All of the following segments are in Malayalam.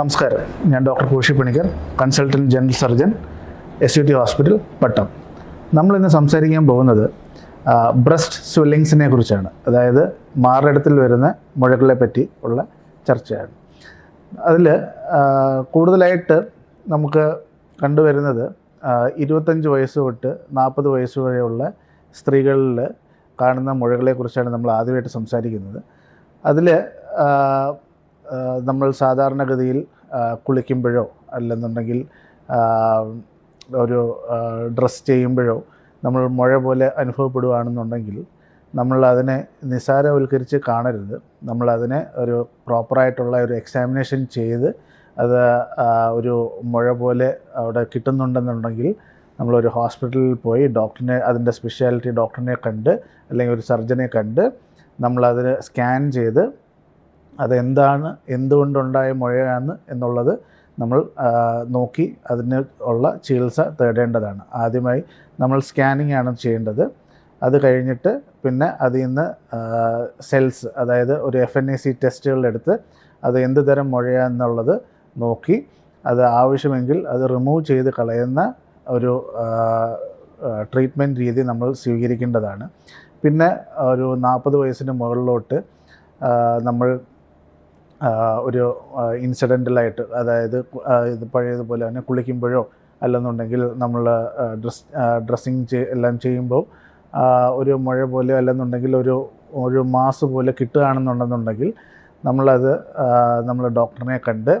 നമസ്കാരം. ഞാൻ doctor Koshy Panicker consultant general surgeon S U T hospital Pattom. നമ്മളിന്ന് സംസാരിക്കാൻ പോകുന്നത് ബ്രസ്റ്റ് സ്വെല്ലിങ്സിനെ കുറിച്ചാണ്. അതായത് മാറിടത്തിൽ വരുന്ന മുഴകളെ പറ്റി ഉള്ള ചർച്ചയാണ്. അതിൽ കൂടുതലായിട്ട് നമുക്ക് കണ്ടുവരുന്നത് ഇരുപത്തഞ്ച് വയസ്സ് തൊട്ട് നാൽപ്പത് വയസ്സ് വരെയുള്ള സ്ത്രീകളിൽ കാണുന്ന മുഴകളെക്കുറിച്ചാണ് നമ്മൾ ആദ്യമായിട്ട് സംസാരിക്കുന്നത്. അതിൽ നമ്മൾ സാധാരണഗതിയിൽ കുളിക്കുമ്പോഴോ അല്ലെന്നുണ്ടെങ്കിൽ ഒരു ഡ്രസ് ചെയ്യുമ്പോഴോ നമ്മൾ മഴ പോലെ അനുഭവപ്പെടുകയാണെന്നുണ്ടെങ്കിൽ നമ്മൾ അതിനെ നിസ്സാരവൽക്കരിച്ച് കാണരുത്. നമ്മളതിനെ ഒരു പ്രോപ്പറായിട്ടുള്ള ഒരു എക്സാമിനേഷൻ ചെയ്ത് അത് ഒരു മുഴ പോലെ അവിടെ കിട്ടുന്നുണ്ടെന്നുണ്ടെങ്കിൽ നമ്മളൊരു ഹോസ്പിറ്റലിൽ പോയി ഡോക്ടറിനെ അതിന്റെ സ്പെഷ്യാലിറ്റി ഡോക്ടറിനെ കണ്ട് അല്ലെങ്കിൽ ഒരു സർജനെ കണ്ട് നമ്മളതിന് സ്കാൻ ചെയ്ത് അതെന്താണ് എന്തുകൊണ്ടുണ്ടായ മുഴയാണ് എന്നുള്ളത് നമ്മൾ നോക്കി അതിന് ഉള്ള ചികിത്സ തേടേണ്ടതാണ്. ആദ്യമായി നമ്മൾ സ്കാനിങ് ആണ് ചെയ്യേണ്ടത്. അത് കഴിഞ്ഞിട്ട് പിന്നെ അതിൽ നിന്ന് സെൽസ് അതായത് ഒരു എഫ് എൻ എ സി ടെസ്റ്റുകളെടുത്ത് അത് എന്ത് തരം മുഴയാന്നുള്ളത് നോക്കി അത് ആവശ്യമെങ്കിൽ അത് റിമൂവ് ചെയ്ത് കളയുന്ന ഒരു ട്രീറ്റ്മെന്റ് രീതി നമ്മൾ സ്വീകരിക്കേണ്ടതാണ്. പിന്നെ ഒരു നാൽപ്പത് വയസ്സിന് മുകളിലോട്ട് നമ്മൾ ഒരു ഇൻസിഡന്റലായിട്ട് അതായത് ഇത് പഴയതുപോലെ തന്നെ കുളിക്കുമ്പോഴോ അല്ലെന്നുണ്ടെങ്കിൽ നമ്മൾ ഡ്രസ് ഡ്രസ്സിങ് എല്ലാം ചെയ്യുമ്പോൾ ഒരു മുഴ പോലെ അല്ലെന്നുണ്ടെങ്കിൽ ഒരു ഒരു മാസ് പോലെ കിട്ടുകയാണെന്നുണ്ടെന്നുണ്ടെങ്കിൽ നമ്മളത് നമ്മൾ ഡോക്ടറിനെ കണ്ട്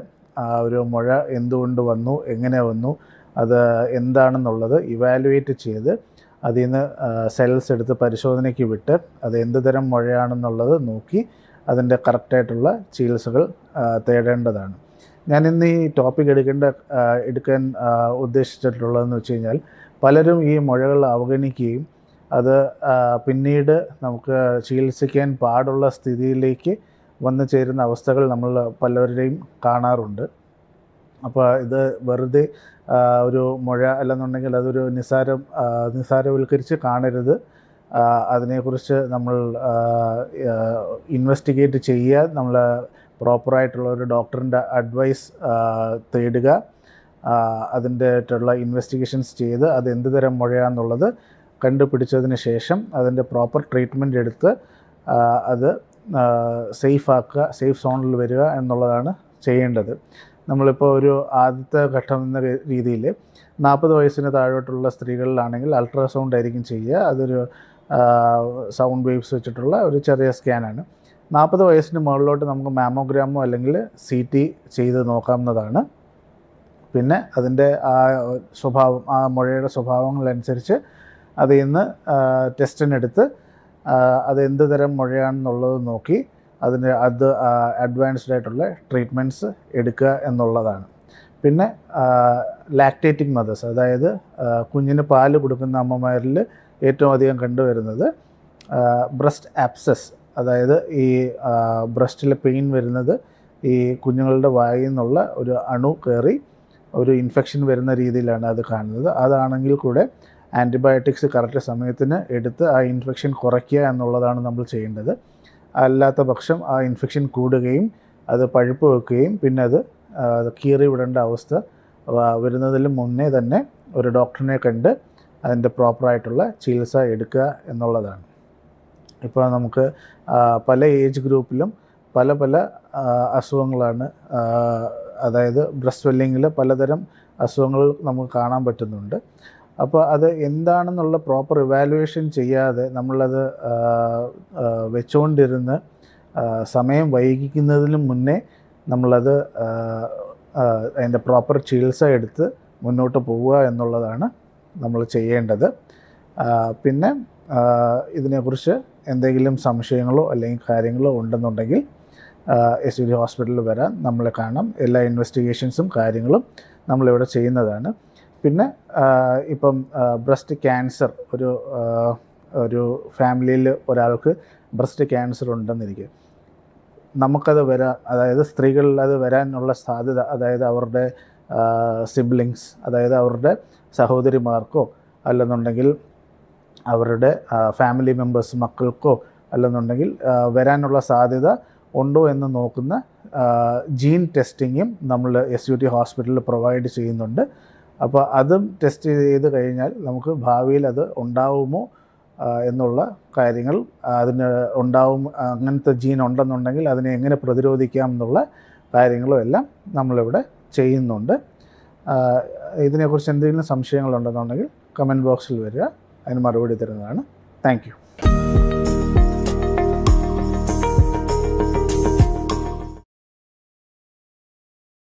ഒരു മുഴ എന്തുകൊണ്ട് വന്നു എങ്ങനെ വന്നു അത് എന്താണെന്നുള്ളത് ഇവാലുവേറ്റ് ചെയ്ത് അതിൽ നിന്ന് സെൽസ് എടുത്ത് പരിശോധനയ്ക്ക് വിട്ട് അത് എന്ത് തരം മുഴയാണെന്നുള്ളത് നോക്കി അതിന്റെ കറക്റ്റായിട്ടുള്ള ചികിത്സകൾ തേടേണ്ടതാണ്. ഞാൻ ഇന്ന് ഈ ടോപ്പിക് എടുക്കേണ്ട എടുക്കാൻ ഉദ്ദേശിച്ചിട്ടുള്ളതെന്ന് വെച്ച് കഴിഞ്ഞാൽ പലരും ഈ മുഴകൾ അവഗണിക്കുകയും അത് പിന്നീട് നമുക്ക് ചികിത്സിക്കാൻ പാടുള്ള സ്ഥിതിയിലേക്ക് വന്നു ചേരുന്ന അവസ്ഥകൾ നമ്മൾ പലരുടെയും കാണാറുണ്ട്. അപ്പോൾ ഇത് വെറുതെ ഒരു മുഴ അല്ലെന്നുണ്ടെങ്കിൽ അതൊരു നിസാരം നിസാരവൽക്കരിച്ച് കാണരുത്. അതിനെക്കുറിച്ച് നമ്മൾ ഇൻവെസ്റ്റിഗേറ്റ് ചെയ്യുക. നമ്മൾ പ്രോപ്പറായിട്ടുള്ള ഒരു ഡോക്ടറിന്റെ അഡ്വൈസ് തേടുക. അതിന്റെ ആയിട്ടുള്ള ഇൻവെസ്റ്റിഗേഷൻസ് ചെയ്ത് അത് എന്ത് തരം മുഴയാന്നുള്ളത് കണ്ടുപിടിച്ചതിന് ശേഷം അതിന്റെ പ്രോപ്പർ ട്രീറ്റ്മെന്റ് എടുത്ത് അത് സേഫ് ആക്കുക സേഫ് സോണിൽ വരിക എന്നുള്ളതാണ് ചെയ്യേണ്ടത്. നമ്മളിപ്പോൾ ഒരു ആദ്യത്തെ ഘട്ടം എന്ന രീതിയിൽ നാൽപ്പത് വയസ്സിന് താഴോട്ടുള്ള സ്ത്രീകളിലാണെങ്കിൽ അൾട്രാസൗണ്ട് ആയിരിക്കും ചെയ്യുക. അതൊരു സൗണ്ട് വേവ്സ് വെച്ചിട്ടുള്ള ഒരു ചെറിയ സ്കാനാണ് നാൽപ്പത് വയസ്സിന് മുകളിലോട്ട് നമുക്ക് മാമോഗ്രാമോ അല്ലെങ്കിൽ സി ടി ചെയ്ത് നോക്കാവുന്നതാണ്. പിന്നെ അതിന്റെ ആ സ്വഭാവം ആ മുഴയുടെ സ്വഭാവങ്ങളനുസരിച്ച് അതിൽ നിന്ന് ടെസ്റ്റിനെടുത്ത് അത് എന്ത് തരം മുഴയാണെന്നുള്ളത് നോക്കി അതിന് അത് അഡ്വാൻസ്ഡ് ആയിട്ടുള്ള ട്രീറ്റ്മെന്റ്സ് എടുക്കുക എന്നുള്ളതാണ്. പിന്നെ ലാക്ടേറ്റിംഗ് മദേഴ്സ് അതായത് കുഞ്ഞിന് പാൽ കൊടുക്കുന്ന അമ്മമാരിൽ ഏറ്റവും അധികം കണ്ടുവരുന്നത് ബ്രസ്റ്റ് ആപ്സസ് അതായത് ഈ ബ്രസ്റ്റിലെ പെയിൻ വരുന്നത് ഈ കുഞ്ഞുങ്ങളുടെ വായിൽ നിന്നുള്ള ഒരു അണു കയറി ഒരു ഇൻഫെക്ഷൻ വരുന്ന രീതിയിലാണ് അത് കാണുന്നത്. അതാണെങ്കിൽ കൂടെ ആന്റിബയോട്ടിക്സ് കറക്റ്റ് സമയത്തിന് എടുത്ത് ആ ഇൻഫെക്ഷൻ കുറയ്ക്കുക എന്നുള്ളതാണ് നമ്മൾ ചെയ്യേണ്ടത്. അല്ലാത്ത പക്ഷം ആ ഇൻഫെക്ഷൻ കൂടുകയും അത് പഴുപ്പ് വെക്കുകയും പിന്നെ അത് കീറി വിടേണ്ട അവസ്ഥ വരുന്നതിന് മുന്നേ തന്നെ ഒരു ഡോക്ടറിനെ കണ്ട് അതിന്റെ പ്രോപ്പറായിട്ടുള്ള ചികിത്സ എടുക്കുക എന്നുള്ളതാണ്. ഇപ്പോൾ നമുക്ക് പല ഏജ് ഗ്രൂപ്പിലും പല പല അസുഖങ്ങളാണ് അതായത് ബ്രസ്റ്റ് വെല്ലിങ്ങിൽ പലതരം അസുഖങ്ങൾ നമുക്ക് കാണാൻ പറ്റുന്നുണ്ട്. അപ്പോൾ അത് എന്താണെന്നുള്ള പ്രോപ്പർ ഇവാലുവേഷൻ ചെയ്യാതെ നമ്മളത് വെച്ചുകൊണ്ടിരുന്ന് സമയം വൈകിക്കുന്നതിന് മുന്നേ നമ്മളത് അതിന്റെ പ്രോപ്പർ ചികിത്സ എടുത്ത് മുന്നോട്ട് പോവുക എന്നുള്ളതാണ് നമ്മൾ ചെയ്യേണ്ടത്. പിന്നെ ഇതിനെക്കുറിച്ച് എന്തെങ്കിലും സംശയങ്ങളോ അല്ലെങ്കിൽ കാര്യങ്ങളോ ഉണ്ടെന്നുണ്ടെങ്കിൽ എസ് ഡി ഹോസ്പിറ്റലിൽ വരാൻ നമ്മളെ കാണാം. എല്ലാ ഇൻവെസ്റ്റിഗേഷൻസും കാര്യങ്ങളും നമ്മളിവിടെ ചെയ്യുന്നതാണ്. പിന്നെ ഇപ്പം ബ്രസ്റ്റ് ക്യാൻസർ ഒരു ഒരു ഫാമിലിയിൽ ഒരാൾക്ക് ബ്രസ്റ്റ് ക്യാൻസർ ഉണ്ടെന്നിരിക്കുക നമുക്കത് വരാൻ അതായത് സ്ത്രീകളിൽ അത് വരാനുള്ള സാധ്യത അതായത് അവരുടെ സിബ്ലിങ്സ് അതായത് അവരുടെ സഹോദരിമാർക്കോ അല്ലെന്നുണ്ടെങ്കിൽ അവരുടെ ഫാമിലി മെമ്പേഴ്സ് മക്കൾക്കോ അല്ലെന്നുണ്ടെങ്കിൽ വരാനുള്ള സാധ്യത ഉണ്ടോ എന്ന് നോക്കുന്ന ജീൻ ടെസ്റ്റിങ്ങും നമ്മൾ എസ് യു ടി ഹോസ്പിറ്റലിൽ പ്രൊവൈഡ് ചെയ്യുന്നുണ്ട്. അപ്പോൾ അതും ടെസ്റ്റ് ചെയ്ത് കഴിഞ്ഞാൽ നമുക്ക് ഭാവിയിൽ അത് ഉണ്ടാവുമോ എന്നുള്ള കാര്യങ്ങൾ അതിന് ഉണ്ടാവും അങ്ങനത്തെ ജീൻ ഉണ്ടെന്നുണ്ടെങ്കിൽ അതിനെ എങ്ങനെ പ്രതിരോധിക്കാം എന്നുള്ള കാര്യങ്ങളും എല്ലാം നമ്മളിവിടെ ചെയ്യുന്നുണ്ട്. ഇതിനെക്കുറിച്ച് എന്തെങ്കിലും സംശയങ്ങളുണ്ടെന്നുണ്ടെങ്കിൽ കമന്റ് ബോക്സിൽ വരിക. അതിന് മറുപടി തരുന്നതാണ്. താങ്ക്